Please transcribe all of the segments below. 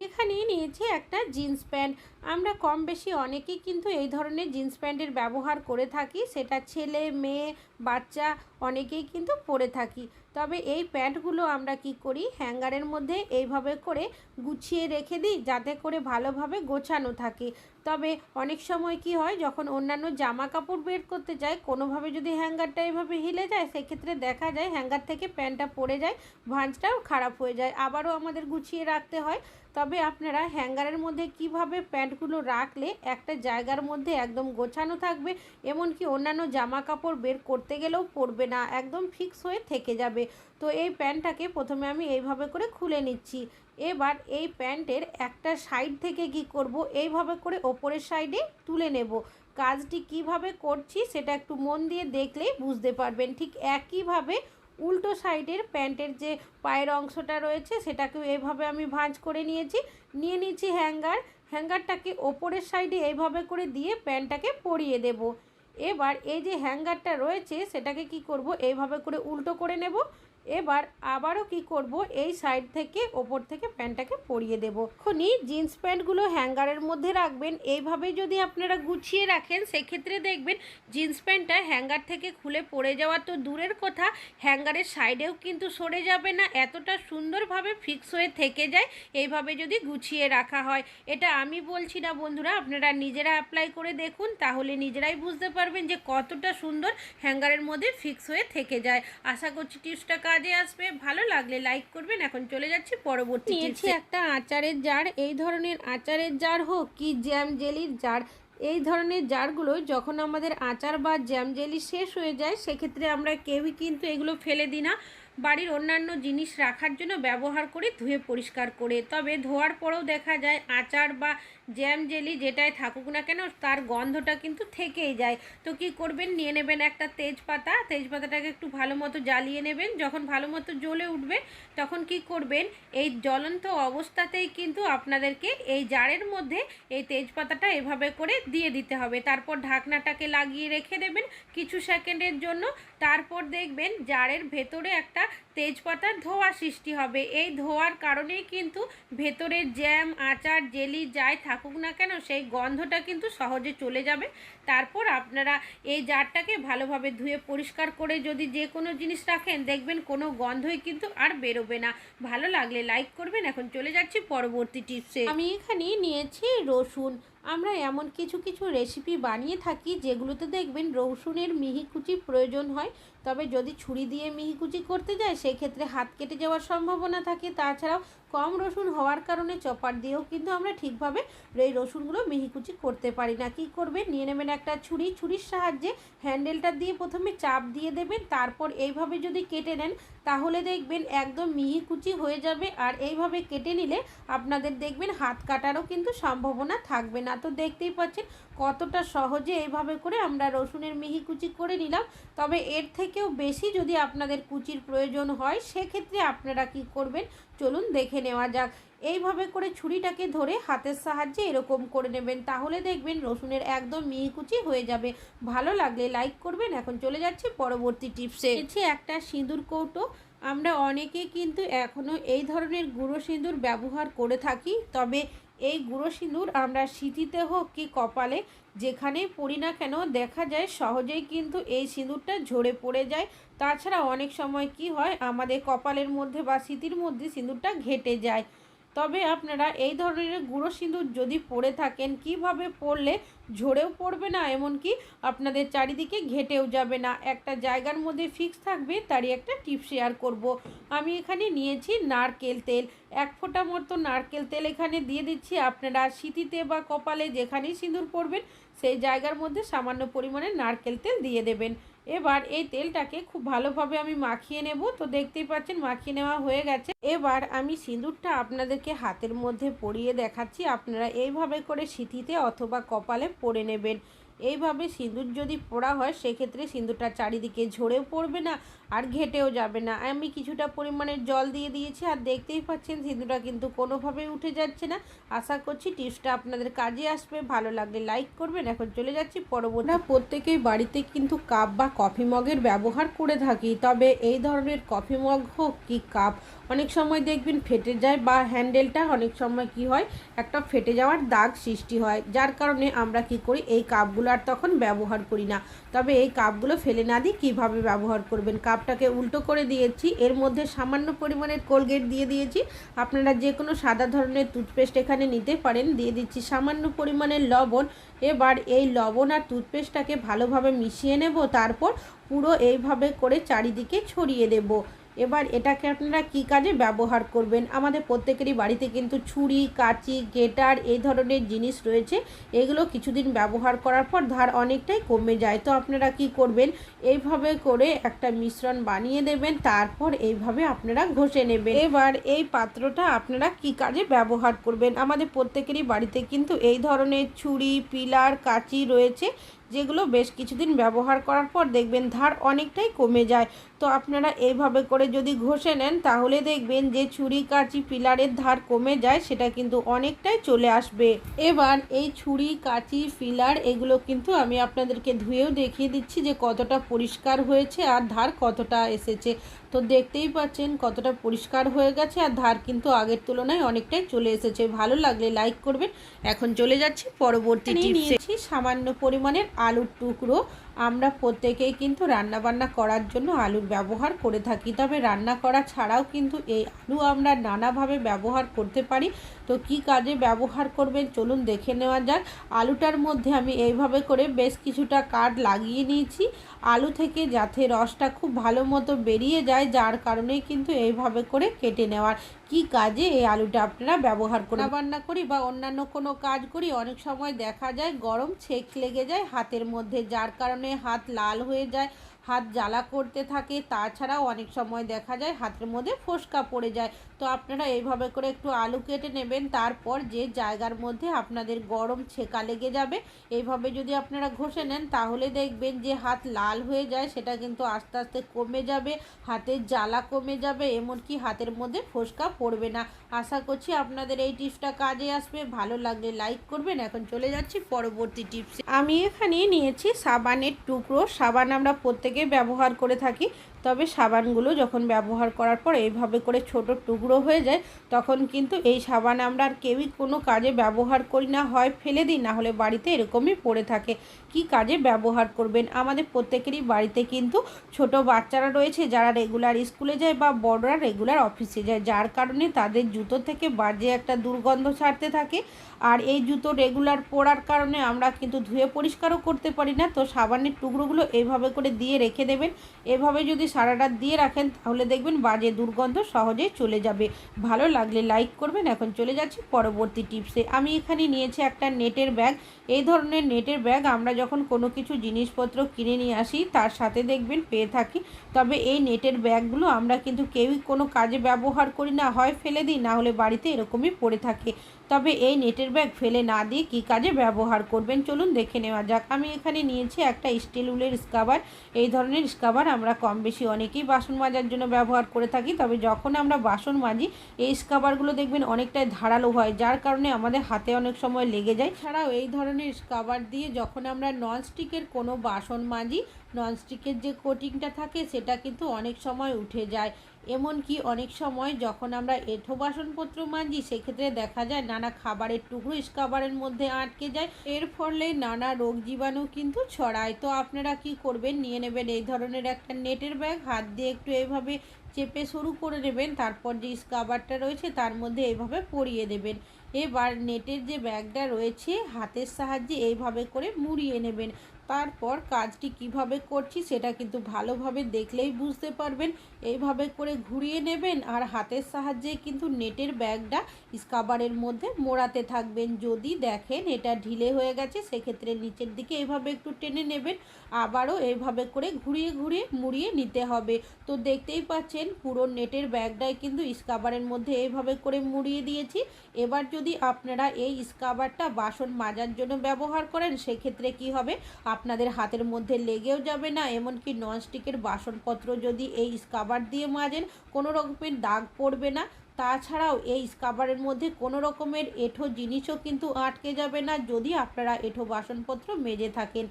এখানে নিয়েছি একটা জিন্স প্যান্ট। আমরা কম বেশি অনেকেই কিন্তু এই ধরনের জিন্স প্যান্টের ব্যবহার করে থাকি। সেটা ছেলে, মেয়ে, বাচ্চা অনেকেই কিন্তু পরে থাকি। তবে এই প্যান্টগুলো আমরা কি করি? হ্যাঙ্গারের মধ্যে এইভাবে করে গুছিয়ে রেখে দিই যাতে করে ভালোভাবে গোছানো থাকে। তবে অনেক সময় কি হয়, যখন অন্যান্য জামা কাপড় বের করতে যায় কোনোভাবে যদি হ্যাঙ্গারটা এভাবে হিলে যায়, সেক্ষেত্রে দেখা যায় হ্যাঙ্গার থেকে প্যান্টটা পড়ে যায়, ভাঁজটাও খারাপ হয়ে যায়। আবারও আমাদের গুছিয়ে রাখতে হয়। তবে আপনারা হ্যাঙ্গারের মধ্যে কীভাবে প্যান্টগুলো রাখলে একটা জায়গার মধ্যে একদম গোছানো থাকবে? এমনকি অন্যান্য জামা কাপড় বের করতে গেলেও পড়বে না, একদম ফিক্স হয়ে থেকে যাবে। তো এই প্যান্টটাকে প্রথমে আমি এইভাবে করে খুলে নিচ্ছি। এবার এই প্যান্টের একটা সাইড থেকে কি করব? এইভাবে করে ওপরের সাইডে তুলে নেব। কাজটি কীভাবে করছি সেটা একটু মন দিয়ে দেখলেই বুঝতে পারবেন। ঠিক একইভাবে উল্টো সাইডের প্যান্টের যে পায়ের অংশটা রয়েছে সেটাকেও এইভাবে আমি ভাঁজ করে নিয়েছি। নিয়ে নিচ্ছি হ্যাঙ্গার। হ্যাঙ্গারটাকে ওপরের সাইডে এইভাবে করে দিয়ে প্যান্টটাকে পরিয়ে দেব। এবার এই যে হ্যাঙ্গারটা রয়েছে সেটাকে কি করব? এইভাবে করে উল্টো করে নেব। এবার আবারও কি করব? এই সাইড থেকে ওপর থেকে প্যান্টটাকে পরিয়ে দেবো। এখনই জিন্স প্যান্টগুলো হ্যাঙ্গারের মধ্যে রাখবেন। এইভাবে যদি আপনারা গুছিয়ে রাখেন, সেক্ষেত্রে দেখবেন জিন্স প্যান্টটা হ্যাঙ্গার থেকে খুলে পড়ে যাওয়া তো দূরের কথা, হ্যাঙ্গারের সাইডেও কিন্তু সরে যাবে না, এতটা সুন্দরভাবে ফিক্স হয়ে থেকে যায়। এইভাবে যদি গুছিয়ে রাখা হয়। এটা আমি বলছি না বন্ধুরা, আপনারা নিজেরা অ্যাপ্লাই করে দেখুন, তাহলে নিজেরাই বুঝতে পারবেন যে কতটা সুন্দর হ্যাঙ্গারের মধ্যে ফিক্স হয়ে থেকে যায়। আশা করছি টিপসটা কাজে আসবে। ভালো লাগলে লাইক করবেন। এখন চলে যাচ্ছি পরবর্তী নিয়েছি একটা আচারের জার এই ধরনের আচারের জার হোক কি জ্যাম জেলির জার এই ধরনের জারগুলো যখন আমাদের আচার বা জ্যাম জেলি শেষ হয়ে যায় সেক্ষেত্রে আমরা কেউই কিন্তু এগুলো ফেলে দিই না। বাড়ির অন্যান্য জিনিস রাখার জন্য ব্যবহার করে ধুয়ে পরিষ্কার করে। তবে ধোয়ার পরেও দেখা যায় আচার বা জ্যাম জেলি যেটাই থাকুক না কেন, তার গন্ধটা কিন্তু থেকেই যায়। তো কি করবেন? নিয়ে নেবেন একটা তেজপাতা। তেজপাতাটাকে একটু ভালো মতো জ্বালিয়ে নেবেন। যখন ভালো মতো জ্বলে উঠবে, তখন কি করবেন? এই জ্বলন্ত অবস্থাতেই কিন্তু আপনাদেরকে এই জারের মধ্যে এই তেজপাতাটা এভাবে করে দিয়ে দিতে হবে। তারপর ঢাকনাটাকে লাগিয়ে রেখে দেবেন কিছু সেকেন্ডের জন্য। তারপর দেখবেন জারের ভেতরে একটা তেজপাতার ধোয়া সৃষ্টি হবে। এই ধোয়ার কারণেই কিন্তু ভেতরে জ্যাম, আচার, জেলি যাই থাকুক না কেন, সেই গন্ধটা কিন্তু সহজে চলে যাবে। তারপর আপনারা এই জারটাকে ভালোভাবে ধুয়ে পরিষ্কার করে যদি যে কোনো জিনিস রাখেন, দেখবেন কোনো গন্ধই কিন্তু আর বেরোবে না। ভালো লাগলে লাইক করবেন। এখন চলে যাচ্ছি পরবর্তী টিপসে। আমি এখানে নিয়েছি রসুন। আমরা এমন কিছু কিছু রেসিপি বানিয়ে থাকি যেগুলোতে দেখবেন রসুনের মিহিকুচি প্রয়োজন হয়। তবে যদি ছুরি দিয়ে মিহিকুচি করতে যায়, সেক্ষেত্রে হাত কেটে যাওয়ার সম্ভাবনা থাকে। তাছাড়াও কম রসুন হওয়ার কারণে চপার দিয়েও কিন্তু আমরা ঠিকভাবে এই রসুনগুলো মিহিকুচি করতে পারি না। কি করবেন? নিয়ে নেবেন একটা ছুরি। ছুরির সাহায্যে হ্যান্ডেলটা দিয়ে প্রথমে চাপ দিয়ে দেবেন। তারপর এইভাবে যদি কেটে নেন, তাহলে দেখবেন একদম মিহিকুচি হয়ে যাবে। আর এইভাবে কেটে নিলে আপনাদের দেখবেন হাত কাটারও কিন্তু সম্ভাবনা থাকবে না। তো দেখতেই পাচ্ছেন কতটা সহজে এইভাবে করে আমরা রসুনের মিহি কুচি করে নিলাম। তবে এর থেকেও বেশি যদি আপনাদের কুচির প্রয়োজন হয়, সেক্ষেত্রে আপনারা কি করবেন? চলুন দেখে নেওয়া যাক। এইভাবে করে ছুরিটাকে ধরে হাতের সাহায্যে এরকম করে নেবেন। তাহলে দেখবেন রসুনের একদম মিহি কুচি হয়ে যাবে। ভালো লাগলে লাইক করবেন। এখন চলে যাচ্ছে পরবর্তী টিপসে। এসে একটা সিঁদুর কৌটো। আমরা অনেকে কিন্তু এখনও এই ধরনের গুঁড়ো সিঁদুর ব্যবহার করে থাকি। তবে এই গুঁড়ো সিঁদুর আমরা সিঁথিতে হোক কি কপালে, যেখানেই পড়ি না কেন দেখা যায় সহজেই কিন্তু এই সিঁদুরটা ঝরে পড়ে যায়। তাছাড়া অনেক সময় কি হয়, আমাদের কপালের মধ্যে বা সিঁথির মধ্যে সিঁদুরটা ঘেটে যায়। তবে আপনারা এই ধরনের গুঁড়ো সিঁদুর যদি পরে থাকেন, কীভাবে পরলে ঝরেও পড়বে না, এমনকি আপনাদের চারিদিকে ঘেটেও যাবে না। একটা জায়গার মধ্যে ফিক্স থাকবে, তারই একটা টিপ শেয়ার করব। আমি এখানে নিয়েছি নারকেল তেল। এক ফোঁটা মতো নারকেল তেল এখানে দিয়ে দিচ্ছি। আপনারা শীতিতে বা কপালে যেখানেই সিঁদুর পরবেন, সেই জায়গার মধ্যে সামান্য পরিমাণে নারকেল তেল দিয়ে দেবেন। এবার এই তেলটাকে খুব ভালোভাবে আমি মাখিয়ে নেব। তো দেখতেই পাচ্ছেন, মাখিয়ে নেওয়া হয়ে গেছে। এবার আমি সিঁদুরটা আপনাদেরকে হাতের মধ্যে পরিয়ে দেখাচ্ছি। আপনারা এইভাবে করে সিঁথিতে অথবা কপালে পরে নেবেন। এইভাবে সিঁদুর যদি পোড়া হয়, সেক্ষেত্রে সিঁদুরটা চারিদিকে ঝরেও পড়বে না আর ঘেটেও যাবে না। আমি কিছুটা পরিমাণের জল দিয়ে দিয়েছি আর দেখতেই পাচ্ছেন সিঁদুরটা কিন্তু কোনোভাবেই উঠে যাচ্ছে না। আশা করছি টিপসটা আপনাদের কাজে আসবে। ভালো লাগলে লাইক করবেন। এখন চলে যাচ্ছি পরবর্তী প্রত্যেকেই বাড়িতে কিন্তু কাপ বা কফি মগের ব্যবহার করে থাকি, তবে এই ধরনের কফি মগ হোক কি কাপ অনেক সময় দেখবেন ফেটে যায় বা হ্যান্ডেলটা, অনেক সময় কি হয়, একটা ফেটে যাওয়ার দাগ সৃষ্টি হয়, যার কারণে আমরা কি করি, এই কাপগুলো আর তখন ব্যবহার করি না। তবে এই কাপগুলো ফেলে না দিয়ে কীভাবে ব্যবহার করবেন? কাপটাকে উল্টো করে দিয়েছি, এর মধ্যে সামান্য পরিমাণের কোলগেট দিয়ে দিয়েছি। আপনারা যে কোনো সাদা ধরনের টুথপেস্ট এখানে নিতে পারেন, দিয়ে দিচ্ছি সামান্য পরিমাণের লবণ। এবার এই লবণ আর টুথপেস্টটাকে ভালোভাবে মিশিয়ে নেব, তারপর পুরো এইভাবে করে চারিদিকে ছড়িয়ে দেব। এবার এটাকে আপনারা কী কাজে ব্যবহার করবেন? আমাদের প্রত্যেকেরই বাড়িতে কিন্তু ছুরি, কাঁচি, গেটার এই ধরনের জিনিস রয়েছে। এগুলো কিছুদিন ব্যবহার করার পর ধার অনেকটাই কমে যায়। তো আপনারা কি করবেন? এইভাবে করে একটা মিশ্রণ বানিয়ে দেবেন, তারপর এইভাবে আপনারা ঘষে নেবেন। এবার এই পাত্রটা আপনারা কি কাজে ব্যবহার করবেন? আমাদের প্রত্যেকেরই বাড়িতে কিন্তু এই ধরনের ছুরি, পিলার, কাঁচি রয়েছে। যেগুলো বেশ কিছুদিন ব্যবহার করার পর দেখবেন ধার অনেকটাই কমে যায়। তো আপনারা এইভাবে করে যদি ঘষে নেন, তাহলে দেখবেন যে ছুরি, কাঁচি, পিলারের ধার কমে যায়, সেটা কিন্তু অনেকটাই চলে আসবে। এবার এই ছুরি, কাঁচি, পিলার এগুলো কিন্তু আমি আপনাদেরকে ধুয়েও দেখিয়ে দিচ্ছি যে কতটা পরিষ্কার হয়েছে আর ধার কতটা এসেছে। তো দেখতেই পাচ্ছেন কতটা পরিষ্কার হয়ে গেছে আর ধার কিন্তু আগের তুলনায় অনেকটাই চলে এসেছে। ভালো লাগলে লাইক করবেন। এখন চলে যাচ্ছি পরবর্তী নিয়েছি সামান্য পরিমাণের আলুর টুকরো আমরা প্রত্যেকেই কিন্তু রান্না বান্না করার জন্য আলুর ব্যবহার করে থাকি। তবে রান্না করা ছাড়াও কিন্তু এই আলু আমরা নানাভাবে ব্যবহার করতে পারি। তো কি কাজে ব্যবহার করবেন চলুন দেখে নেওয়া যাক। আলুটার মধ্যে আমি এইভাবে করে বেশ কিছুটা কাঠ লাগিয়ে নিয়েছি। আলু থেকে যাতে রসটা খুব ভালো মতো বেরিয়ে যায়, যার কারণে কিন্তু এইভাবে করে কেটে নেওয়ার। কি কাজে এই আলুটা আপনারা ব্যবহার করে রান্না করি বা অন্যান্য কোনো কাজ করি, অনেক সময় দেখা যায় গরম, ছেক লেগে যায় হাতের মধ্যে, যার কারণে হাত লাল হয়ে যায়, হাত জ্বালা করতে থাকে। তাছাড়াও অনেক সময় দেখা যায় হাতের মধ্যে ফোসকা পড়ে যায়। তো আপনারা এইভাবে করে একটু আলু কেটে নেবেন, তারপর যে জায়গার মধ্যে আপনাদের গরম ছেকা লেগে যাবে, এইভাবে যদি আপনারা ঘষে নেন, তাহলে দেখবেন যে হাত লাল হয়ে যায়, সেটা কিন্তু আস্তে আস্তে কমে যাবে, হাতের জ্বালা কমে যাবে, এমনকি হাতের মধ্যে ফোসকা পড়বে না। আশা করছি আপনাদের এই টিপসটা কাজে আসবে। ভালো লাগলে লাইক করবেন। এখন চলে যাচ্ছি পরবর্তী টিপস। আমি এখানে নিয়েছি সাবানের টুকরো। সাবান আমরা প্রত্যেকে ব্যবহার করে থাকি। তবে সাবানগুলো যখন ব্যবহার করার পর এইভাবে করে ছোট টুকরো হয়ে যায়, তখন কিন্তু এই সাবান আমরা আর কেউই কোনো কাজে ব্যবহার করি না, হয় ফেলে দিই, না হলে বাড়িতে এরকমই পড়ে থাকে। কি কাজে ব্যবহার করবেন? আমাদের প্রত্যেকেরই বাড়িতে কিন্তু ছোট বাচ্চারা রয়েছে, যারা রেগুলার স্কুলে যায় বা বড়রা রেগুলার অফিসে যায়, যার কারণে তাদের জুতো থেকে বাজে একটা দুর্গন্ধ ছাড়তে থাকে। আর এই জুতো রেগুলার পরার কারণে আমরা কিন্তু ধুয়ে পরিষ্কারও করতে পারি না। তো সাবানের টুকরোগুলো এইভাবে করে দিয়ে রেখে দেবেন। এভাবে যদি সারা রাত দিয়ে রাখেন, তাহলে দেখবেন বাজে দুর্গন্ধ সহজেই চলে যাবে। ভালো লাগলে লাইক করবেন। এখন চলে যাচ্ছি পরবর্তী টিপসে। আমি এখানে নিয়েছি একটা নেটের ব্যাগ। এই ধরনের নেটের ব্যাগ আমরা যখন কোনো কিছু জিনিসপত্র কিনে নিয়ে আসি, তার সাথে দেখবেন পেয়ে থাকি। তবে এই নেটের ব্যাগগুলো আমরা কিন্তু কেউই কোনো কাজে ব্যবহার করি না। হয় ফেলে দিই, না হলে বাড়িতে এরকমই পড়ে থাকে। তবে এই নেটের ব্যাগ ফেলে না দিয়ে কী কাজে ব্যবহার করবেন? চলুন দেখে নেওয়া যাক। আমি এখানে নিয়েছি একটা স্টিল উলের স্কাবার। এই ধরনের স্কাবার আমরা কম বেশি অনেকেই বাসন মাজার জন্য ব্যবহার করে থাকি। তবে যখন আমরা বাসন মাজি, এই স্কাবারগুলো দেখবেন অনেকটাই ধারালো হয়, যার কারণে আমাদের হাতে অনেক সময় লেগে যায়। ছাড়াও এই ধরনের স্কাবার দিয়ে যখন আমরা ননস্টিকের কোনো বাসন মাজি, ননস্টিকের যে কোটিংটা থাকে, সেটা কিন্তু অনেক সময় উঠে যায়। এমনকি অনেক সময় যখন আমরা এঁঠো বাসনপত্র মাজি, সেক্ষেত্রে দেখা যায় নানা খাবারের টুকরো স্কাবারের মধ্যে আটকে যায়। এর ফলে নানা রোগ জীবাণু কিন্তু ছড়ায়। তো আপনারা কি করবেন? নিয়ে নেবেন এই ধরনের একটা নেটের ব্যাগ, হাত দিয়ে একটু এইভাবে চেপে শুরু করে নেবেন, তারপর যে স্কাবারটা রয়েছে তার মধ্যে এইভাবে পরিয়ে দেবেন। এবার নেটের যে ব্যাগটা রয়েছে, হাতের সাহায্যে এইভাবে করে মুড়িয়ে নেবেন। তারপর কাজটি কীভাবে করছি সেটা কিন্তু ভালোভাবে দেখলেই বুঝতে পারবেন। এইভাবে করে ঘুরিয়ে নেবেন আর হাতের সাহায্যে কিন্তু নেটের ব্যাগটা স্কাবারের মধ্যে মোড়াতে থাকবেন। যদি দেখেন এটা ঢিলে হয়ে গেছে, সেক্ষেত্রে নিচের দিকে এইভাবে একটু টেনে নেবেন। আবারও এইভাবে করে ঘুরিয়ে ঘুরিয়ে মুড়িয়ে নিতে হবে। তো দেখতেই পাচ্ছেন পুরো নেটের ব্যাগটাই কিন্তু স্কাবারের মধ্যে এইভাবে করে মুড়িয়ে দিয়েছি। এবার যদি আপনারা এই স্কাবারটা বাসন মাজার জন্য ব্যবহার করেন, সেক্ষেত্রে কি হবে? আপনাদের হাতের মধ্যে লেগেও যাবে না, এমনকি ননস্টিকের বাসনপত্র যদি এই স্কাবার দিয়ে মাজেন, কোনো রকমের দাগ পড়বে না। তাছাড়াও এই স্কাবারের মধ্যে কোনো রকমের এঁঠো জিনিসও কিন্তু আটকে যাবে না, যদি আপনারা এঁঠো বাসনপত্র মেজে থাকেন।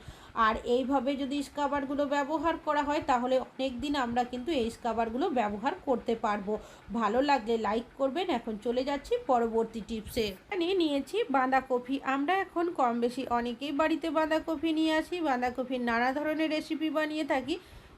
আর এইভাবে যদি স্কাবারগুলো ব্যবহার করা হয়, তাহলে অনেক দিন আমরা কিন্তু এই স্কাবারগুলো ব্যবহার করতে পারব। ভালো লাগলে লাইক করবেন। এখন চলে যাচ্ছি পরবর্তী টিপসে। এখানে নিয়েছি বাঁধাকপি। আমরা এখন কম বেশি অনেকেই বাড়িতে বাঁধাকপি নিয়ে আসি। বাঁধাকপির নানা ধরনের রেসিপি বানিয়ে থাকি।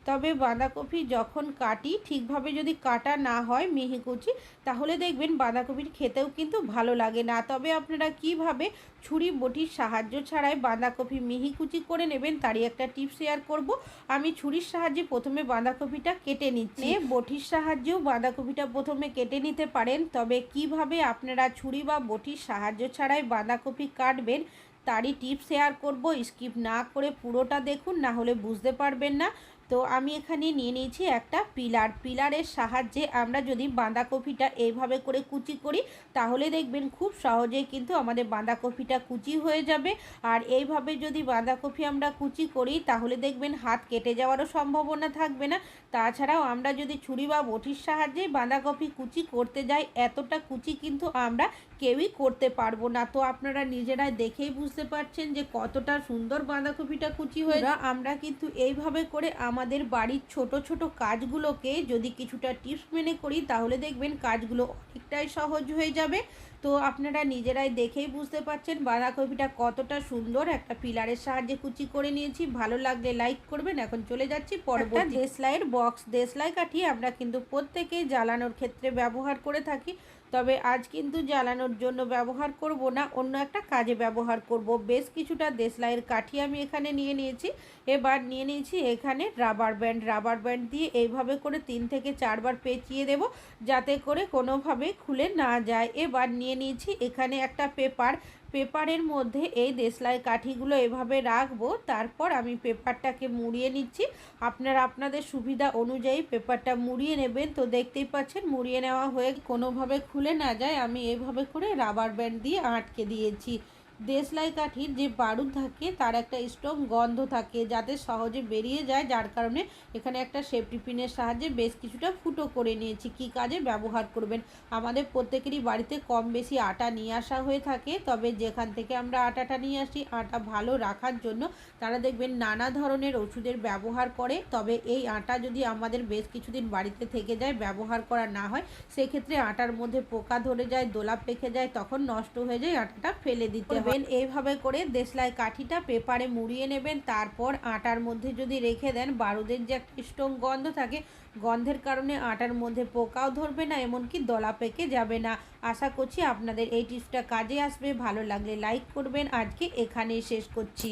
তবে বাঁধাকপি যখন কাটি ঠিকভাবে যদি কাটা না হয় মিহি কুচি তাহলে দেখবেন বাঁধাকপির খেতেও কিন্তু ভালো লাগে না। তবে আপনারা কীভাবে ছুরি বটির সাহায্য ছাড়াই বাঁধাকপি মিহি কুচি করে নেবেন তারই একটা টিপ শেয়ার করব। আমি ছুরির সাহায্যে প্রথমে বাঁধাকপিটা কেটে নিচ্ছি। বটির সাহায্যেও বাঁধাকপিটা প্রথমে কেটে নিতে পারেন। তবে কীভাবে আপনারা ছুরি বা বটির সাহায্য ছাড়াই বাঁধাকপি কাটবেন তারই টিপ শেয়ার করব। স্কিপ না করে পুরোটা দেখুন না হলে বুঝতে পারবেন না। তো আমি এখানে নিয়ে নিয়েছি একটা পিলার। পিলারের সাহায্যে আমরা যদি বাঁধাকপিটা এইভাবে করে কুচি করি, তাহলে দেখবেন খুব সহজেই কিন্তু আমাদের বাঁধাকপিটা কুচি হয়ে যাবে। আর এইভাবে যদি বাঁধাকপি আমরা কুচি করি, তাহলে দেখবেন হাত কেটে যাওয়ারও সম্ভাবনা থাকবে না। তাছাড়াও আমরা যদি ছুরি বা বটির সাহায্যে বাঁধাকপি কুচি করতে যাই, এতটা কুচি কিন্তু আমরা কেউই করতে পারব না। তো আপনারা নিজেরাই দেখেই বুঝতে পারছেন যে কতটা সুন্দর বাঁধাকপিটা কুচি হয়ে আমরা কিন্তু এইভাবে করে আমাদের বাড়ির ছোট ছোট কাজগুলোকে যদি কিছুটা টিপস মেনে করি তাহলে দেখবেন কাজগুলো অনেকটাই সহজ হয়ে যাবে। তো আপনারা নিজেরাই দেখেই বুঝতে পারছেন বাঁধাকপিটা কতটা সুন্দর একটা পিলারের সাহায্যে কুচি করে নিয়েছি। ভালো লাগলে লাইক করবেন। এখন চলে যাচ্ছি পরবর্তী দেশলাইয়ের বক্স দেশলাই কাঠি আমরা কিন্তু প্রত্যেকেই জ্বালানোর ক্ষেত্রে ব্যবহার করে থাকি। তবে আজ কিন্তু জ্বালানোর জন্য ব্যবহার করব না, অন্য একটা কাজে ব্যবহার করব। বেশ কিছুটা দেশলাইয়ের কাঠি আমি এখানে নিয়ে নিয়েছি। এবার নিয়ে নিয়েছি এখানে রাবার ব্যান্ড রাবার ব্যান্ড দিয়ে এইভাবে করে তিন থেকে চারবার পেঁচিয়ে দেব যাতে করে কোনোভাবে খুলে না যায়। এবার নিয়ে নিয়েছি এখানে একটা পেপার পেপারের মধ্যে এই দেশলাই কাঠিগুলো এভাবে রাখব, তারপর আমি পেপারটাকে মুড়িয়ে নিচ্ছি। আপনারা আপনাদের সুবিধা অনুযায়ী পেপারটা মুড়িয়ে নেবেন। তো দেখতেই পাচ্ছেন, মুড়িয়ে নেওয়া হয়ে কোনোভাবে খুলে না যায়। আমি এভাবে করে রাবার ব্যান্ড দিয়ে আটকে দিয়েছি। দেশলাই কাঠির যে বারুদ থাকে তার একটা স্ট্রং গন্ধ থাকে যাতে সহজে বেরিয়ে যায় যার কারণে এখানে একটা সেফটি পিনের সাহায্যে বেশ কিছুটা ফুটো করে নিয়েছি। কি কাজে ব্যবহার করবেন? আমাদের প্রত্যেকেরই বাড়িতে কম বেশি আটা নিয়ে আসা হয়ে থাকে তবে যেখান থেকে আমরা আটাটা নিয়ে আসি আটা ভালো রাখার জন্য তারা দেখবেন নানা ধরনের ওষুধের ব্যবহার করে তবে এই আটা যদি আমাদের বেশ কিছুদিন বাড়িতে থেকে যায় ব্যবহার করা না হয় সেক্ষেত্রে আটার মধ্যে পোকা ধরে যায় দোলা পেকে যায় তখন নষ্ট হয়ে যায় আটাটা ফেলে দিতে হয়। নেবেন এইভাবে করে দেশলাই কাঠিটা পেপারে মুড়িয়ে নেবেন, তারপর আটার মধ্যে যদি রেখে দেন, বারুদের যে একটা স্ট্রং গন্ধ থাকে, গন্ধের কারণে আটার মধ্যে পোকাও ধরবে না, এমনকি দলা পেকে যাবে না। আশা করছি আপনাদের এই টিপসটা কাজে আসবে, ভালো লাগলে লাইক করবেন। আজকে এখানেই শেষ করছি।